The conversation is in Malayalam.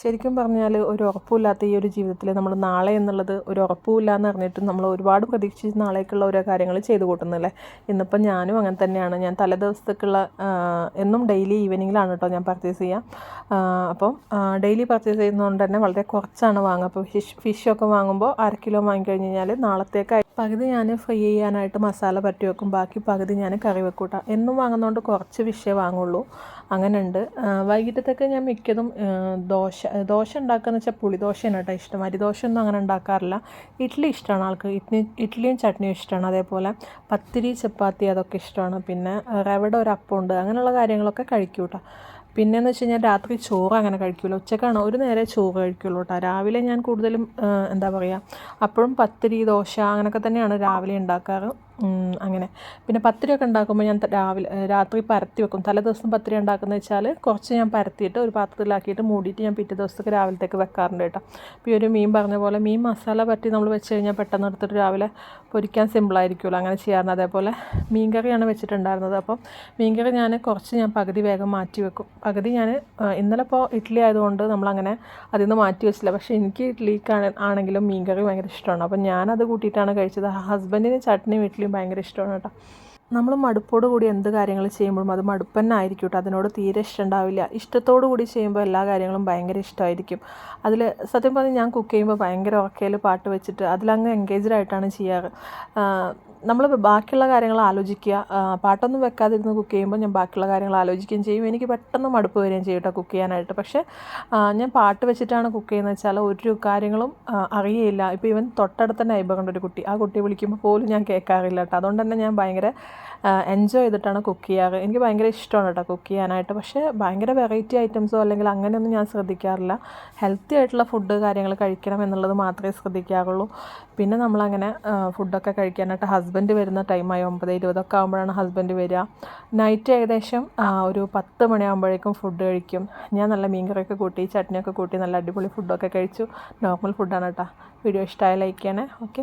ശരിക്കും പറഞ്ഞാൽ ഒരു ഉറപ്പുമില്ലാത്ത ഈ ഒരു ജീവിതത്തിൽ നമ്മൾ നാളെ എന്നുള്ളത് ഒരു ഉറപ്പുമില്ല എന്ന് പറഞ്ഞിട്ട് നമ്മൾ ഒരുപാട് പ്രതീക്ഷിച്ച് നാളേക്കുള്ള ഓരോ കാര്യങ്ങൾ ചെയ്തു കൂട്ടുന്നില്ലേ ഇന്നിപ്പം ഞാനും അങ്ങനെ തന്നെയാണ്. ഞാൻ തലേ ദിവസത്തേക്കുള്ള എന്നും ഡെയിലി ഈവനിങ്ങിലാണ് കേട്ടോ ഞാൻ പർച്ചേസ് ചെയ്യുക അപ്പം ഡെയിലി പർച്ചേസ് ചെയ്യുന്നതുകൊണ്ട് തന്നെ വളരെ കുറച്ചാണ് വാങ്ങുക അപ്പോൾ ഫിഷ് ഫിഷൊക്കെ വാങ്ങുമ്പോൾ അര കിലോ വാങ്ങിക്കഴിഞ്ഞ് കഴിഞ്ഞാൽ നാളത്തേക്കായി പകുതി ഞാൻ ഫ്രൈ ചെയ്യാനായിട്ട് മസാല പറ്റി വെക്കും. ബാക്കി പകുതി ഞാൻ കറി വെക്കൂട്ട എന്നും വാങ്ങുന്നതുകൊണ്ട് കുറച്ച് വിഷയം വാങ്ങുള്ളൂ. അങ്ങനെ ഉണ്ട് വൈകിട്ടത്തേക്ക് ഞാൻ മിക്കതും ദോശ ദോശ ഉണ്ടാക്കുകയെന്ന് വെച്ചാൽ പുളിദോശയാണ് കേട്ടോ ഇഷ്ടം. അരിദോശ ഒന്നും അങ്ങനെ ഉണ്ടാക്കാറില്ല. ഇഡ്ഡലി ഇഷ്ടമാണ് ആൾക്ക്. ഇഡ്ഡലി ഇഡ്ഡലിയും ചട്നിയും ഇഷ്ടമാണ് അതേപോലെ പത്തിരി ചപ്പാത്തി അതൊക്കെ ഇഷ്ടമാണ് പിന്നെ റവയുടെ ഒരു അപ്പമുണ്ട് അങ്ങനെയുള്ള കാര്യങ്ങളൊക്കെ കഴിക്കും കേട്ടോ പിന്നെയെന്ന് വെച്ച് കഴിഞ്ഞാൽ രാത്രി ചോറ് അങ്ങനെ കഴിക്കില്ല ഉച്ചക്കാണ് ഒരു നേരെ ചോറ് കഴിക്കുള്ളൂ കേട്ടോ രാവിലെ ഞാൻ കൂടുതലും എന്താ പറയുക അപ്പോഴും പത്തിരി ദോശ അങ്ങനെയൊക്കെ തന്നെയാണ് രാവിലെ ഉണ്ടാക്കാറ്. അങ്ങനെ. പിന്നെ പത്തിരിയൊക്കെ ഉണ്ടാക്കുമ്പോൾ ഞാൻ രാവിലെ രാത്രി പരത്തി വെക്കും. തലേ ദിവസം പത്തിരി ഉണ്ടാക്കുന്നത് വെച്ചാൽ കുറച്ച് ഞാൻ പരത്തിയിട്ട് ഒരു പാത്രത്തിലാക്കിയിട്ട് മൂടിയിട്ട് ഞാൻ പിറ്റേ ദിവസത്തേക്ക് രാവിലത്തേക്ക് വെക്കാറുണ്ട് കേട്ടോ. ഇപ്പോൾ ഈ ഒരു മീൻ പറഞ്ഞ പോലെ മീൻ മസാല പറ്റി നമ്മൾ വെച്ച് കഴിഞ്ഞാൽ പെട്ടെന്ന് എടുത്തിട്ട് രാവിലെ പൊരിക്കാൻ സിമ്പിളായിരിക്കുമല്ലോ അങ്ങനെ ചെയ്യാറുണ്ട്. അതേപോലെ മീൻ കറിയാണ് വെച്ചിട്ടുണ്ടായിരുന്നത്. അപ്പം മീൻ കറി ഞാൻ കുറച്ച് ഞാൻ പകുതി വേഗം മാറ്റി വെക്കും. പകുതി ഞാൻ ഇന്നലെ ഇപ്പോൾ ഇഡ്ഡലി ആയതുകൊണ്ട് നമ്മളങ്ങനെ അതിൽ നിന്ന് മാറ്റി വെച്ചില്ല. പക്ഷേ എനിക്ക് ഇഡ്ഡലിക്കാണ് ആണെങ്കിലും മീൻ കറി ഭയങ്കര ഇഷ്ടമാണ്. അപ്പം ഞാനത് കൂട്ടിയിട്ടാണ് കഴിച്ചത്. ഹസ്ബൻഡിന് ചട്നിയും ഇഡ്ഡലിയും ഭയങ്കര ഇഷ്ടമാണ് കേട്ടോ. നമ്മൾ മടുപ്പോട് കൂടി എന്ത് കാര്യങ്ങൾ ചെയ്യുമ്പോഴും അത് മടുപ്പന്നായിരിക്കും കേട്ടോ. അതിനോട് തീരെ ഇഷ്ടം ഉണ്ടാവില്ല ഇഷ്ടത്തോടു കൂടി ചെയ്യുമ്പോൾ എല്ലാ കാര്യങ്ങളും ഭയങ്കര ഇഷ്ടമായിരിക്കും. അതിൽ സത്യം പറഞ്ഞാൽ ഞാൻ കുക്ക് ചെയ്യുമ്പോൾ ഭയങ്കര ഉറക്കയിൽ പാട്ട് വെച്ചിട്ട് അതിലങ്ങ് എൻഗേജ്ഡ് ആയിട്ടാണ് ചെയ്യാറ്. നമ്മൾ ബാക്കിയുള്ള കാര്യങ്ങൾ ആലോചിക്കുക. പാട്ടൊന്നും വെക്കാതിരുന്ന് കുക്ക് ചെയ്യുമ്പോൾ ഞാൻ ബാക്കിയുള്ള കാര്യങ്ങൾ ആലോചിക്കുകയും ചെയ്യും. എനിക്ക് പെട്ടെന്ന് മടുപ്പ് വരികയും ചെയ്യും കേട്ടോ കുക്ക് ചെയ്യാനായിട്ട്. പക്ഷേ ഞാൻ പാട്ട് വെച്ചിട്ടാണ് കുക്ക് ചെയ്യുന്നത് വെച്ചാൽ ഒരു കാര്യങ്ങളും അറിയില്ല ഇപ്പോൾ ഇവൻ തൊട്ടടുത്ത കണ്ട ഒരു കുട്ടി. ആ കുട്ടി വിളിക്കുമ്പോൾ പോലും ഞാൻ കേൾക്കാറില്ല കേട്ടോ. അതുകൊണ്ട് തന്നെ ഞാൻ ഭയങ്കര എൻജോയ് ചെയ്തിട്ടാണ് കുക്ക് ചെയ്യാറ്. എനിക്ക് ഭയങ്കര ഇഷ്ടമാണ് കേട്ടോ കുക്ക് ചെയ്യാനായിട്ട്. പക്ഷേ ഭയങ്കര വെറൈറ്റി ഐറ്റംസോ അല്ലെങ്കിൽ അങ്ങനെയൊന്നും ഞാൻ ശ്രദ്ധിക്കാറില്ല. ഹെൽത്തി ആയിട്ടുള്ള ഫുഡ് കാര്യങ്ങൾ കഴിക്കണം എന്നുള്ളത് മാത്രമേ ശ്രദ്ധിക്കാറുള്ളൂ. പിന്നെ നമ്മളങ്ങനെ ഫുഡൊക്കെ കഴിക്കാനായിട്ട് ഹസ്ബൻഡ് വരുന്ന ടൈമായി ഒമ്പത് ഇരുപതൊക്കെ ആകുമ്പോഴാണ് ഹസ്ബൻഡ് വരിക. നൈറ്റ് ഏകദേശം ഒരു പത്ത് മണിയാകുമ്പോഴേക്കും ഫുഡ് കഴിക്കും. ഞാൻ നല്ല മീൻകറിയൊക്കെ കൂട്ടി ചട്നിയൊക്കെ കൂട്ടി നല്ല അടിപൊളി ഫുഡൊക്കെ കഴിച്ചു. നോർമൽ ഫുഡാണ് കേട്ടോ വീഡിയോ ഇഷ്ടമായ ലൈക്ക് ചെയ്യണേ. ഓക്കെ